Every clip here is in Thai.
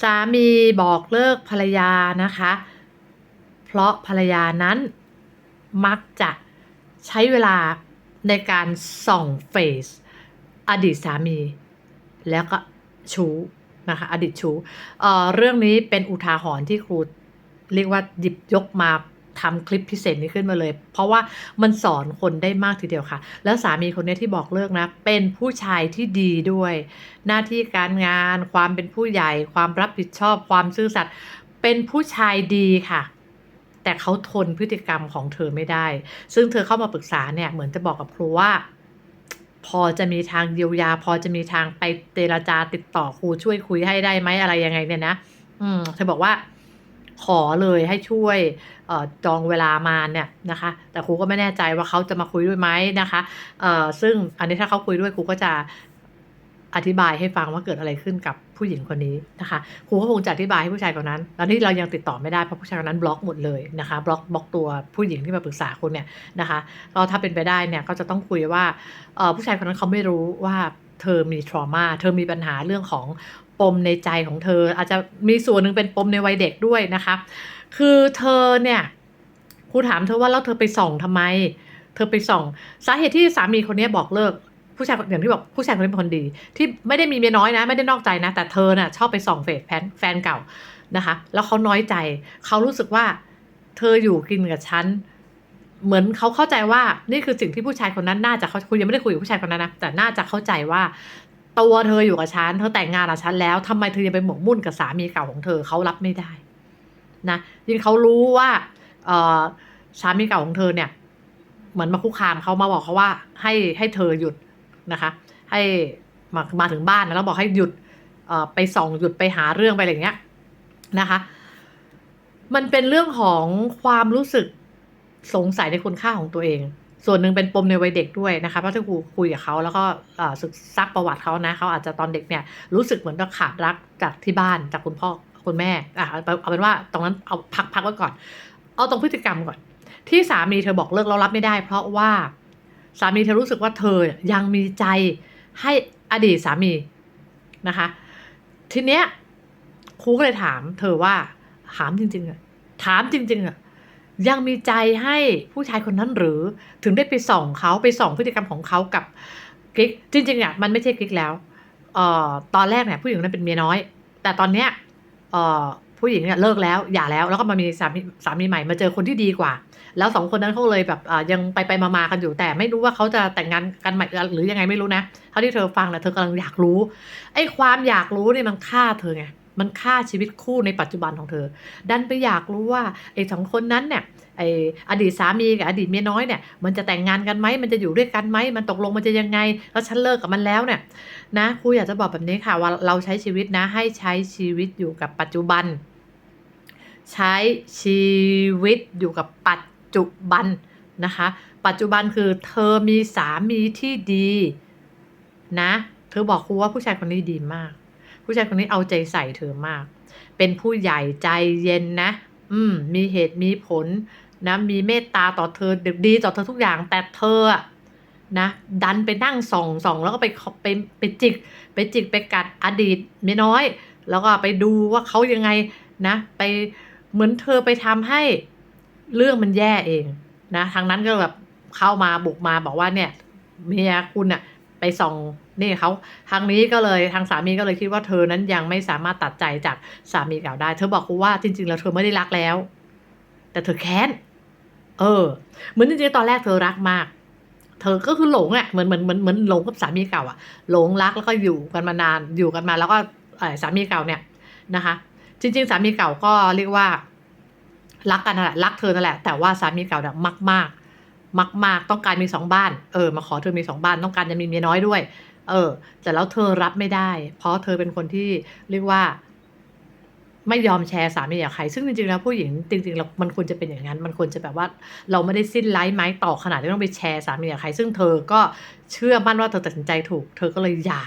สามีบอกเลิกภรรยานะคะ เพราะภรรยานั้นมักจะใช้เวลาในการส่องเฟซอดีตสามี แล้วก็ชู้นะคะอดีตชู้เอ่อเรื่องนี้เป็นอุทาหรณ์ที่ครูเรียกว่าหยิบยกมา ทำคลิปพิเศษนี้ขึ้นมาเลย เพราะว่ามันสอนคนได้มากทีเดียวค่ะ แล้วสามีคนนี้ที่บอกเลิกนะ เป็นผู้ชายที่ดีด้วย หน้าที่การงาน ความเป็นผู้ใหญ่ ความรับผิดชอบ ความซื่อสัตย์เป็นผู้ชายดีค่ะ แต่เขาทนพฤติกรรมของเธอไม่ได้ ซึ่งเธอเข้ามาปรึกษาเนี่ยเหมือนจะบอกกับครูว่า พอจะมีทางเยียวยา พอจะมีทางไปเจรจาติดต่อครูช่วยคุยให้ได้ไหมอะไรยังไงเนี่ยนะ อืมเธอบอกว่า ขอเลยให้ช่วยออจองเวลามาเนี่ยนะคะ แต่ครูก็ไม่แน่ใจว่าเขาจะมาคุยด้วยไหมนะคะซึ่งอันนี้ถ้าเขาคุยด้วยครูก็จะอธิบายให้ฟังว่าเกิดอะไรขึ้นกับผู้หญิงคนนี้นะคะครูก็คงจะอธิบายให้ผู้ชายคนนั้นตอนนี้เรายังติดต่อไม่ได้เพราะผู้ชายคนนั้นบล็อกหมดเลยนะคะบล็อกบล็อกตัวผู้หญิงที่มาปรึกษาคุณเนี่ยนะคะก็ถ้าเป็นไปได้เนี่ยก็จะต้องคุยว่าผู้ชายคนนั้นเขาไม่รู้ว่าเธอมีทรมาเธอมีปัญหาเรื่องของ ปมในใจของเธอ อาจจะมีส่วนหนึ่งเป็นปมในวัยเด็กด้วยนะคะ คือเธอเนี่ยครูถามเธอว่าแล้วเธอไปส่องทำไม เธอไปส่อง สาเหตุที่สามีคนนี้บอกเลิกผู้ชายอย่างที่บอกผู้ชายคนนี้เป็นคนดี ที่ไม่ได้มีเมียน้อยนะ ไม่ได้นอกใจนะ แต่เธอน่ะชอบไปส่องเฟซแฟนแฟนเก่านะคะ แล้วเขาน้อยใจเขารู้สึกว่า เธออยู่กินกับฉันเหมือนเขาเข้าใจว่านี่คือสิ่งที่ผู้ชายคนนั้นน่าจะเขาคุณยังไม่ได้คุยกับผู้ชายคนนั้นนะแต่น่าจะเข้าใจว่า ตัวเธออยู่กับฉันเธอแต่งงานกับฉันแล้วทำไมเธอยังไปหมกมุ่นกับสามีเก่าของเธอเขารับไม่ได้ นะยิ่งเขารู้ว่าเออสามีเก่าของเธอเนี่ย เหมือนมาคุกคามเขามาบอกเขาว่า ให้ให้เธอหยุดนะคะ ให้มามาถึงบ้านแล้วบอกให้หยุดเออไปส่องหยุดไปหาเรื่องไปอะไรอย่างเงี้ยนะคะ มันเป็นเรื่องของความรู้สึกสงสัยในคุณค่าของตัวเอง ส่วนหนึ่งเป็นปมในวัยเด็กด้วยนะคะเพราะที่ครูคุยกับเขาแล้วก็ศึกซักประวัติเขานะเขาอาจจะตอนเด็กเนี่ยรู้สึกเหมือนกับขาดรักจากที่บ้านจากคุณพ่อคุณแม่อะเอาเอาเป็นว่าตรงนั้นเอาพักพักไว้ก่อน เอาตรงพฤติกรรมก่อน ที่สามีเธอบอกเลิกเรารับไม่ได้ เพราะว่าสามีเธอรู้สึกว่าเธอยังมีใจให้อดีตสามีนะคะ ทีเนี้ยครูก็เลยถาม เธอว่าถามจริงๆอะถามจริงๆอะ ยังมีใจให้ผู้ชายคนนั้นหรือถึงได้ไปส่องเขาไปส่องพฤติกรรมของเขากับกิ๊กจริงๆอะมันไม่ใช่กิ๊กแล้วเอ่อตอนแรกเนี่ยผู้หญิงนั้นเป็นเมียน้อย แต่ตอนเนี้ยเอ่อผู้หญิงเนี่ยเลิกแล้วหย่าแล้วแล้วก็มามีสามีสามีใหม่มาเจอคนที่ดีกว่า แล้วสองคนนั้นเขาเลยแบบยังไปไปมามากันอยู่แต่ไม่รู้ว่าเขาจะแต่งงานกันใหม่หรือยังไงไม่รู้นะเท่าที่เธอฟังนะเธอกำลังอยากรู้ไอ้ความอยากรู้เนี่ยมันฆ่าเธอไง มันฆ่าชีวิตคู่ในปัจจุบันของเธอ ดันไปอยากรู้ว่าไอ้สองคนนั้นเนี่ยไอ้อดีตสามีกับอดีตเมียน้อยเนี่ยมันจะแต่งงานกันไหมมันจะอยู่ด้วยกันไหมมันตกลงมันจะยังไง แล้วฉันเลิกกับมันแล้วเนี่ยนะครูอยากจะบอกแบบนี้ค่ะว่าเราใช้ชีวิตนะให้ใช้ชีวิตอยู่กับปัจจุบัน ใช้ชีวิตอยู่กับปัจจุบันนะคะ ปัจจุบันคือเธอมีสามีที่ดีนะ เธอบอกครูว่าผู้ชายคนนี้ดีมาก ผู้ชายคนนี้เอาใจใส่เธอมาก เป็นผู้ใหญ่ใจเย็นนะ อืม มีเหตุมีผลนะ มีเมตตาต่อเธอดีต่อเธอทุกอย่าง แต่เธออะนะดันไปนั่งส่องส่องแล้วก็ไปไปไปจิก ไปจิกไปกัดอดีตเมียน้อย แล้วก็ไปดูว่าเขายังไงนะ ไปเหมือนเธอไปทำให้เรื่องมันแย่เองนะทางนั้นก็แบบเข้ามาบุกมาบอกว่าเนี่ยเมียคุณอะ ไปส่องนี่เขาทางนี้ก็เลยทางสามีก็เลยคิดว่าเธอนั้นยังไม่สามารถตัดใจจากสามีเก่าได้ เธอบอกกูว่าจริง ๆ แล้วเธอไม่ได้รักแล้ว แต่เธอแค้น เออ เหมือนจริงๆตอนแรกเธอรักมาก เธอก็คือหลงอะเหมือนเหมือนเหมือนเหมือนหลงกับสามีเก่าอะ หลงรักแล้วก็อยู่กันมานานอยู่กันมาแล้วก็สามีเก่าเนี่ยนะคะ จริง ๆ สามีเก่าก็เรียกว่ารักกันนั่นแหละรักเธอนั่นแหละแต่ว่าสามีเก่าเนี่ยมากมาก มาก ๆ ต้องการมีสองบ้าน เออ มาขอเธอมีสองบ้าน ต้องการจะมีเมียน้อยด้วย เออ แต่แล้วเธอรับไม่ได้ เพราะเธอเป็นคนที่เรียกว่า ไม่ยอมแชร์สามีกับใคร ซึ่งจริงๆแล้วผู้หญิงจริงๆแล้วมันควรจะเป็นอย่างนั้น มันควรจะแบบว่า เราไม่ได้สิ้นไร้ไม้ต่อขนาดที่ต้องไปแชร์สามีกับใคร ซึ่งเธอก็เชื่อมั่นว่าเธอตัดสินใจถูก เธอก็เลยหย่า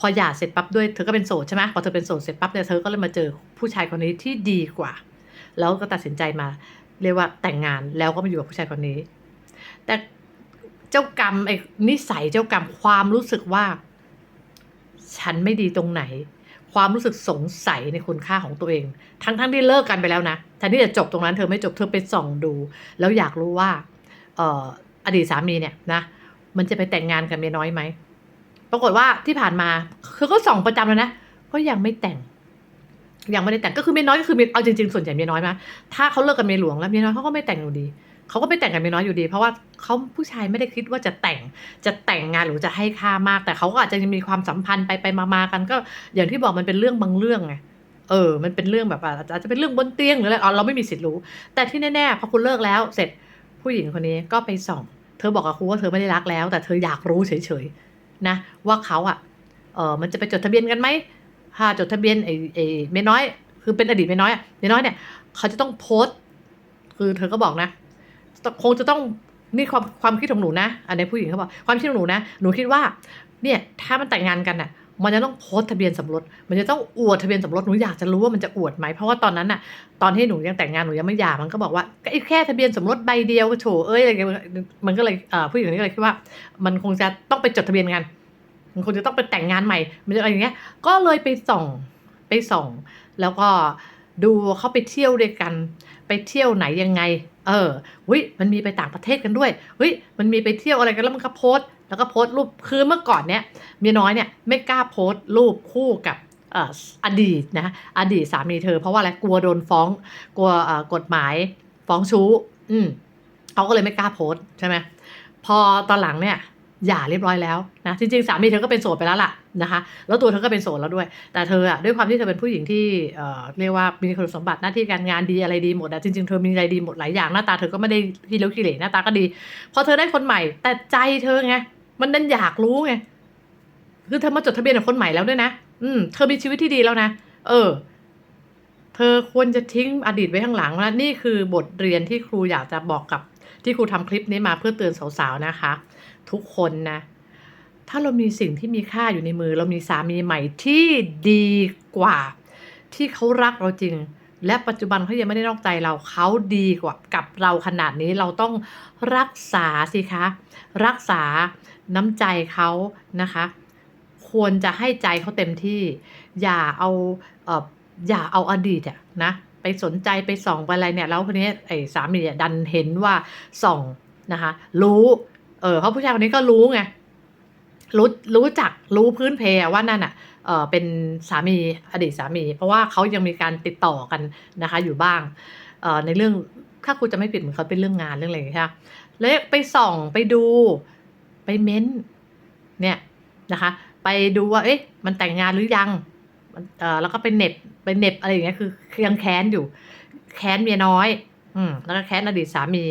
พอหย่าเสร็จปั๊บด้วยเธอก็เป็นโสดใช่ไหมพอเธอเป็นโสดเสร็จปั๊บเนี่ยเธอก็เลยมาเจอผู้ชายคนนี้ที่ดีกว่า แล้วก็ตัดสินใจมา เรียกว่าแต่งงานแล้วก็มาอยู่กับผู้ชายคนนี้ แต่เจ้ากรรมไอ้นิสัยเจ้ากรรมความรู้สึกว่า ฉันไม่ดีตรงไหน ความรู้สึกสงสัยในคุณค่าของตัวเอง ทั้งทั้งที่เลิกกันไปแล้วนะแทนที่จะจบตรงนั้นเธอไม่จบเธอไปส่องดู แล้วอยากรู้ว่าเอออดีตสามีเนี่ยนะมันจะไปแต่งงานกับเมียน้อยไหมปรากฏว่าที่ผ่านมาคือก็ส่องประจำแล้วนะก็ยังไม่แต่งยังไม่ได้แต่งก็คือเมียน้อยก็คือเมียเอาจริงๆส่วนใหญ่เมียน้อยมาถ้าเขาเลิกกับเมียหลวงแล้วเมียน้อยเขาก็ไม่แต่งอยู่ดี เขาก็ไม่แต่งกับเมียน้อยอยู่ดี เพราะว่าเขาผู้ชายไม่ได้คิดว่าจะแต่งจะแต่งงานหรือจะให้ค่ามาก แต่เขาก็อาจจะมีความสัมพันธ์ไปไปมาๆกัน ก็อย่างที่บอกมันเป็นเรื่องบางเรื่องไงเออ มันเป็นเรื่องแบบอาจจะเป็นเรื่องบนเตียงหรืออะไรอ๋อเราไม่มีสิทธิ์รู้ แต่ที่แน่ๆพอคุณเลิกแล้ว เสร็จผู้หญิงคนนี้ก็ไปส่อง เธอบอกกับครูว่าเธอไม่ได้รักแล้ว แต่เธออยากรู้เฉยๆนะ ว่าเขาอะเออมันจะไปจดทะเบียนกันไหมถ้าจดทะเบียนไอ้ไอ้เมียน้อย คือเป็นอดีตเมียน้อยอะเมียน้อยเนี่ยเขาจะต้องโพสต์ คือเธอก็บอกนะ คงจะต้องนี่ความความคิดของหนูนะ อันนี้ผู้หญิงเขาบอกความคิดของหนูนะ หนูคิดว่า เนี่ยถ้ามันแต่งงานกันน่ะ มันจะต้องโพสทะเบียนสมรส มันจะต้องอวดทะเบียนสมรส หนูอยากจะรู้ว่ามันจะอวดไหม เพราะว่าตอนนั้นน่ะ ตอนที่หนูยังแต่งงานหนูยังไม่หย่า มันก็บอกว่าไอ้แค่ทะเบียนสมรสใบเดียวโถเอ้ยอะไรเงี้ยมันก็เลยผู้หญิงคนนี้ก็เลยคิดว่า มันคงจะต้องไปจดทะเบียนกัน มันคงจะต้องไปแต่งงานใหม่ มันจะอะไรอย่างเงี้ย ก็เลยไปส่องไปส่อง แล้วก็ดูเขาไปเที่ยวด้วยกัน ไปเที่ยวไหนยังไง เออวิมันมีไปต่างประเทศกันด้วยวิ้ยมันมีไปเที่ยวอะไรกันแล้วมันก็โพสต์แล้วก็โพสต์รูปคือเมื่อก่อนเนี้ยเมียน้อยเนี่ยไม่กล้าโพสต์รูปคู่กับออดีตนะอดีตสามีเธอ เพราะว่าอะไรกลัวโดนฟ้องกลัวกฎหมายฟ้องชู้ อืมเขาก็เลยไม่กล้าโพสต์ใช่ไหมพอตอนหลังเนี่ย หย่าเรียบร้อยแล้วนะจริงๆสามีเธอก็เป็นโสดไปแล้วล่ะนะคะแล้วตัวเธอก็เป็นโสดแล้วด้วย แต่เธออะด้วยความที่เธอเป็นผู้หญิงที่เอ่อเรียกว่ามีคุณสมบัติหน้าที่การงานดีอะไรดีหมดอะจริงๆเธอมีอะไรดีหมดหลายอย่างหน้าตาเธอก็ไม่ได้ขี้เลี้ยวขี้เหร่หน้าตาก็ดี พอเธอได้คนใหม่ แต่ใจเธอไงมันดันอยากรู้ไงคือเธอมาจดทะเบียนกับคนใหม่แล้วด้วยนะอืมเธอมีชีวิตที่ดีแล้วนะเออ เธอควรจะทิ้งอดีตไว้ข้างหลังนะนี่คือบทเรียนที่ครูอยากจะบอกกับที่ครูทำคลิปนี้มาเพื่อเตือนสาวๆนะคะ ทุกคนนะ ถ้าเรามีสิ่งที่มีค่าอยู่ในมือ เรามีสามีใหม่ที่ดีกว่า ที่เขารักเราจริง และปัจจุบันเขายังไม่ได้นอกใจเราเขาดีกว่ากับเราขนาดนี้เราต้องรักษาสิคะ รักษาน้ำใจเขานะคะ ควรจะให้ใจเขาเต็มที่ อย่าเอาเอออย่าเอาอดีตอะนะไปสนใจไปส่องไปอะไรเนี่ยแล้วคนนี้ไอ้สามีดันเห็นว่าส่องนะคะ รู้ เออเพราะผู้ชายคนนี้ก็รู้ไงรู้รู้จักรู้พื้นเพว่านั่นอะเออเป็นสามีอดีตสามี เพราะว่าเขายังมีการติดต่อกันนะคะ อยู่บ้างเออในเรื่องถ้าคุณจะไม่ผิดเหมือนเขาเป็นเรื่องงานเรื่องอะไรอย่างเงี้ยใช่ไหมแล้วไปส่องไปดูไปเม้นเนี่ยนะคะ ไปดูว่าเอ๊ะมันแต่งงานหรือยังเออแล้วก็ไปเน็บไปเน็บอะไรอย่างเงี้ยคือยังแค้นอยู่ แค้นเมียน้อย อืมแล้วก็แค้นอดีตสามี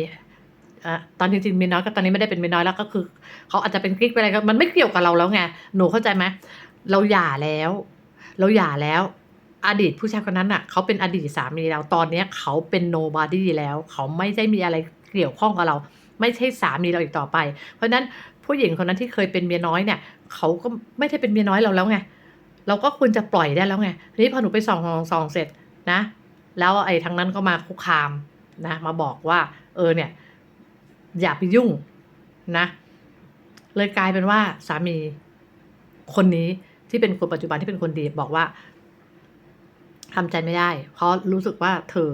ตอนจริงๆเมียน้อยก็ตอนนี้ไม่ได้เป็นเมียน้อยแล้วก็คือเขาอาจจะเป็นกิ๊กไปอะไรก็มันไม่เกี่ยวกับเราแล้วไงหนูเข้าใจไหมเราหย่าแล้ว เราหย่าแล้ว อดีตผู้ชายคนนั้นอะเขาเป็นอดีตสามีเราตอนเนี้ยเขาเป็น nobody แล้ว เขาไม่ได้มีอะไรเกี่ยวข้องกับเรา ไม่ใช่สามีเราอีกต่อไป เพราะฉะนั้นผู้หญิงคนนั้นที่เคยเป็นเมียน้อยเนี่ยเขาก็ไม่ได้เป็นเมียน้อยเราแล้วไงเราก็ควรจะปล่อยได้แล้วไงนี้พอหนูไปส่องส่องส่องเสร็จนะ แล้วไอ้ทางนั้นก็มาคุกคามนะ มาบอกว่า เออเนี่ย อย่าไปยุ่งนะ เลยกลายเป็นว่าสามีคนนี้ที่เป็นคนปัจจุบันที่เป็นคนดีบอกว่าทำใจไม่ได้ เพราะรู้สึกว่าเธอ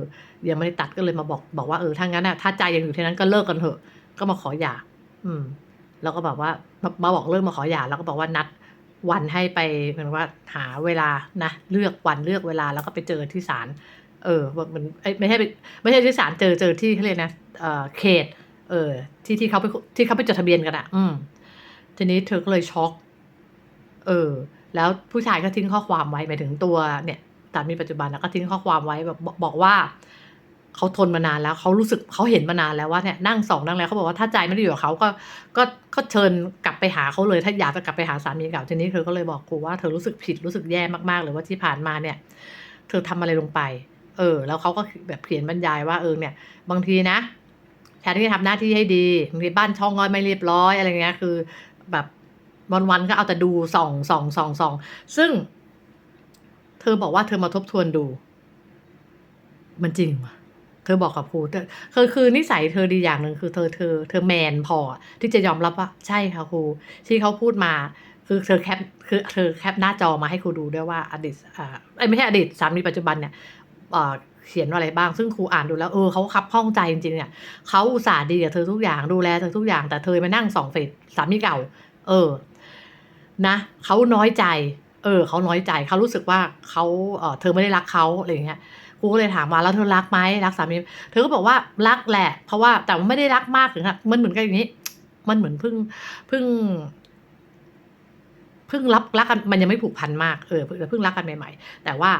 ยังไม่ได้ตัดก็เลยมาบอกบอกว่าเออถ้างั้นน่ะถ้าใจยังอยู่ที่นั้นก็เลิกกันเถอะ ก็มาขอหย่า อืม แล้วก็แบบว่ามาบอกเลิกมาขอหย่า แล้วก็บอกว่านัดวันให้ไปเหมือนว่าหาเวลานะเลือกวันเลือกเวลาแล้วก็ไปเจอที่ศาลเออมันเอ้ยไม่ใช่ไม่ใช่ที่ศาลเจอเจอที่เขาเรียกนะเออเขต เออ ที่ที่เขาไปที่เขาไปจดทะเบียนกันอะอืม ทีนี้เธอก็เลยช็อก เออ แล้วผู้ชายก็ทิ้งข้อความไว้หมายถึงตัวเนี่ยสามีปัจจุบันนะก็ทิ้งข้อความไว้แบบบอกว่าเขาทนมานานแล้วเขารู้สึกเขาเห็นมานานแล้วว่าเนี่ยนั่งสองนั่งแล้วเขาบอกว่าถ้าใจไม่ได้อยู่กับเขาก็ก็ก็เชิญกลับไปหาเขาเลยถ้าอยากจะกลับไปหาสามีเก่าทีนี้เธอก็เลยบอกครูว่าเธอรู้สึกผิดรู้สึกแย่มากๆเลยว่าที่ผ่านมาเนี่ย เธอทำอะไรลงไป เออ แล้วเขาก็แบบเขียนบรรยายว่าเออเนี่ย บางทีนะ แทนที่จะทำหน้าที่ให้ดีบางทีบ้านช่องก็ไม่เรียบร้อยอะไรเงี้ยคือแบบวันๆก็เอาแต่ดูส่องส่องส่องส่องซึ่ง เธอบอกว่าเธอมาทบทวนดู มันจริงว่ะเธอบอกกับครูเธอคือคือนิสัยเธอดีอย่างหนึ่งคือเธอเธอเธอแมนพอ ที่จะยอมรับว่าใช่ค่ะครูที่เขาพูดมา คือเธอแคปคือเธอแคปหน้าจอมาให้ครูดูด้วยว่าอดีตอ่าไม่ใช่อดีตสามีปัจจุบันเนี่ย เขียนว่าอะไรบ้าง ซึ่งครูอ่านดูแล้วเออเขาคับข้องใจจริงๆเนี่ยเขาอุตส่าห์ดีกับเธอทุกอย่างดูแลเธอทุกอย่างแต่เธอมานั่งสองเฟซสามีเก่า เออ นะเขาน้อยใจ เออเขาน้อยใจเขารู้สึกว่าเขาเออเธอไม่ได้รักเขาอะไรอย่างเงี้ยครูก็เลยถามมาแล้วเธอรักไหมรักสามีเธอก็บอกว่ารักแหละ เพราะว่าแต่ไม่ได้รักมากถึงอะมันเหมือนกันอย่างนี้ มันเหมือนเพิ่งเพิ่งเพิ่งรับรักกันมันยังไม่ผูกพันมากเออเพิ่งรักกันใหม่ ๆ แต่ว่า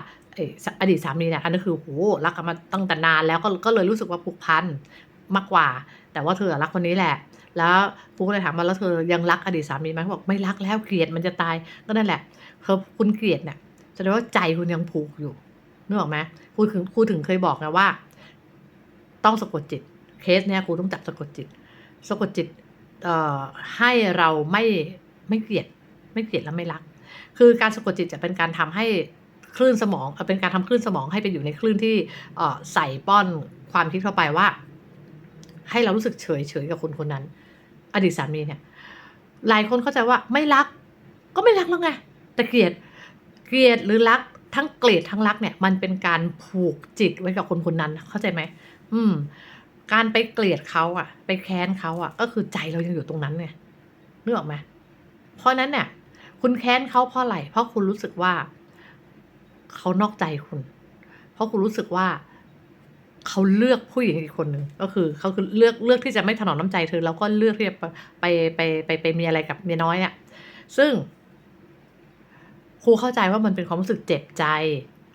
อดีตสามีเนี่ยอันนั้นคือโหรักกันมาตั้งแต่นานแล้วก็ก็เลยรู้สึกว่าผูกพันมากกว่า แต่ว่าเธอรักคนนี้แหละ แล้วปูก็เลยถามว่าแล้วเธอยังรักอดีตสามีไหมเขาบอกไม่รักแล้วเกลียดมันจะตายก็นั่นแหละเธอคุณเกลียดเนี่ยแสดงว่าใจคุณยังผูกอยู่นึกออกไหมครูถึงครูถึงเคยบอกนะว่า ต้องสะกดจิต เคสเนี่ยครูต้องจับสะกดจิต สะกดจิตเอ่อให้เราไม่ไม่เกลียด ไม่เกลียดและไม่รัก คือการสะกดจิตจะเป็นการทำให้ คลื่นสมองเป็นการทำคลื่นสมองให้ไปอยู่ในคลื่นที่ใส่ป้อนความคิดเข้าไปว่า ให้เรารู้สึกเฉยเฉยกับคนคนนั้น อดีตสามีเนี่ย หลายคนเข้าใจว่าไม่รัก ก็ไม่รักแล้วไงแต่เกลียดเกลียดหรือรักทั้งเกลียดทั้งรักเนี่ย มันเป็นการผูกจิตไว้กับคนคนนั้น เข้าใจไหมอืม การไปเกลียดเขาอะไปแค้นเขาอะก็คือใจเรายังอยู่ตรงนั้นไงนึกออกไหมเพราะนั้นเนี่ยคุณแค้นเขาเพราะอะไรเพราะคุณรู้สึกว่า เขานอกใจคุณ เพราะคุณรู้สึกว่าเขาเลือกผู้หญิงอีกคนหนึ่งก็คือเขาคือเลือกเลือกที่จะไม่ถนอมน้ำใจเธอ แล้วก็เลือกที่จะไปไปไปไปมีอะไรกับเมียน้อยเนี่ยซึ่งครูเข้าใจว่ามันเป็นความรู้สึกเจ็บใจ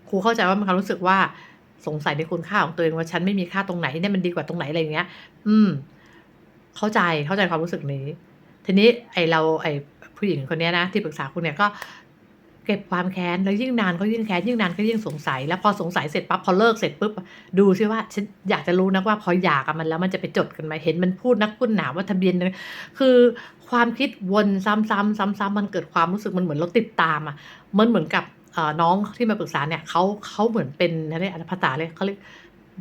ครูเข้าใจว่ามันความรู้สึกว่าสงสัยในคุณค่าของตัวเองว่าฉันไม่มีค่าตรงไหนเนี่ยมันดีกว่าตรงไหนอะไรอย่างเงี้ย อืม เข้าใจเข้าใจความรู้สึกนี้ ทีนี้ไอเราไอผู้หญิงคนนี้นะที่ปรึกษาคุณเนี่ยก็ เก็บความแค้นแล้วยิ่งนานก็ยิ่งแค้นยิ่งนานก็ยิ่งสงสัย แล้วพอสงสัยเสร็จปั๊บพอเลิกเสร็จปุ๊บดูซิว่าฉันอยากจะรู้นะว่าพอหย่ากับมันแล้วมันจะไปจดกันไหมเห็นมันพูดนักพูดหนาว่าทะเบียนนึงคือความคิดวนซ้ำๆซ้ำๆมันเกิดความรู้สึกมันเหมือนเราติดตามอะมันเหมือนกับน้องที่มาปรึกษาเนี่ยเขาเขาเหมือนเป็นอะไรอัภาษาเลยเขาเรียก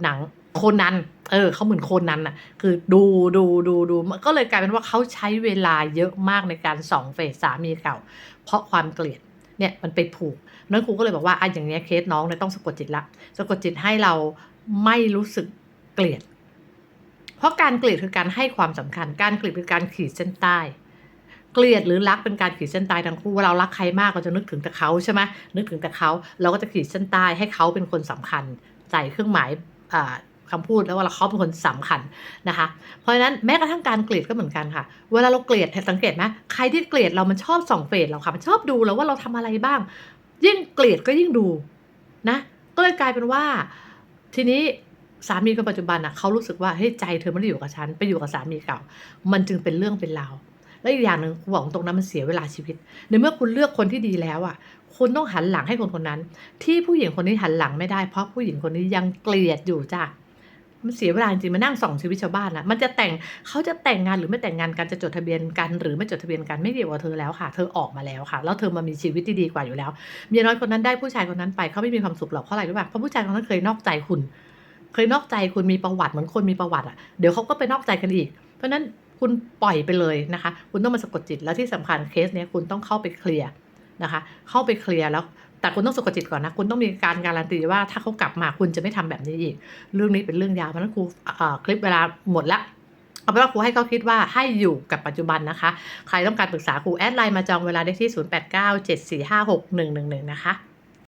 หนังโคนัน เออเขาเหมือนโคนันอะคือดูดูดูดู ก็เลยกลายเป็นว่าเขาใช้เวลาเยอะมากในการส่องเฟซสามีเก่า เพราะความเกลียด เนี่ยมันไปผูกนั้นครูก็เลยบอกว่าอะอย่างเนี้ยเคสน้องเนี่ยต้องสะกดจิตละสะกดจิตให้เราไม่รู้สึกเกลียด เพราะการเกลียดคือการให้ความสำคัญ การเกลียดคือการขีดเส้นใต้ เกลียดหรือรักเป็นการขีดเส้นใต้ทั้งคู่เวลาเรารักใครมากเราจะนึกถึงแต่เขาใช่ไหมนึกถึงแต่เขาเราก็จะขีดเส้นใต้ให้เขาเป็นคนสำคัญใส่เครื่องหมาย อ่าคำพูดแล้วว่าเขาเป็นคนสำคัญนะคะ เพราะฉะนั้นแม้กระทั่งการเกลียดก็เหมือนกันค่ะ เวลาเราเกลียดสังเกตไหมใครที่เกลียดเรามันชอบส่องเฟซเราค่ะ มันชอบดูแล้วว่าเราทำอะไรบ้าง ยิ่งเกลียดก็ยิ่งดูนะ ก็เลยกลายเป็นว่า ทีนี้สามีคนปัจจุบันอะเขารู้สึกว่าเฮ้ยใจเธอไม่ได้อยู่กับฉันไปอยู่กับสามีเก่า มันจึงเป็นเรื่องเป็นราวและอีกอย่างหนึ่งคุณบอกตรงนั้นมันเสียเวลาชีวิตในเมื่อคุณเลือกคนที่ดีแล้วอะคุณต้องหันหลังให้คนคนนั้น ที่ผู้หญิงคนนี้หันหลังไม่ได้เพราะผู้หญิงคนนี้ยังเกลียดอยู่จ้ะ มันเสียเวลาจริงมานั่งส่องชีวิตชาวบ้านนะมันจะแต่งเขาจะแต่งงานหรือไม่แต่งงานกันจะจดทะเบียนกัน หรือไม่จดทะเบียนกันไม่เกี่ยวกับเธอแล้วค่ะ เธอออกมาแล้วค่ะ แล้วเธอมามีชีวิตที่ดีกว่าอยู่แล้วเมียน้อยคนนั้นได้ผู้ชายคนนั้นไปเขาไม่มีความสุขหรอกเพราะอะไรรู้ป่ะเพราะผู้ชายคนนั้นเคยนอกใจคุณ เคยนอกใจคุณมีประวัติเหมือนคนมีประวัติอะเดี๋ยวเขาก็ไปนอกใจกันอีก เพราะฉะนั้นคุณปล่อยไปเลยนะคะ คุณต้องมาสะกดจิตแล้วที่สำคัญเคสเนี้ยคุณต้องเข้าไปเคลียร์นะคะ เข้าไปเคลียร์แล้ว แต่คุณต้องสะกดจิตก่อนนะ คุณต้องมีการการันตีว่าถ้าเขากลับมาคุณจะไม่ทำแบบนี้อีก เรื่องนี้เป็นเรื่องยาวเพราะนั้นครูเอ่อคลิปเวลาหมดละเอาเป็นว่าครูให้เขาคิดว่าให้อยู่กับปัจจุบันนะคะ ใครต้องการปรึกษาครูแอดไลน์มาจองเวลาได้ที่ 0897456111 นะคะ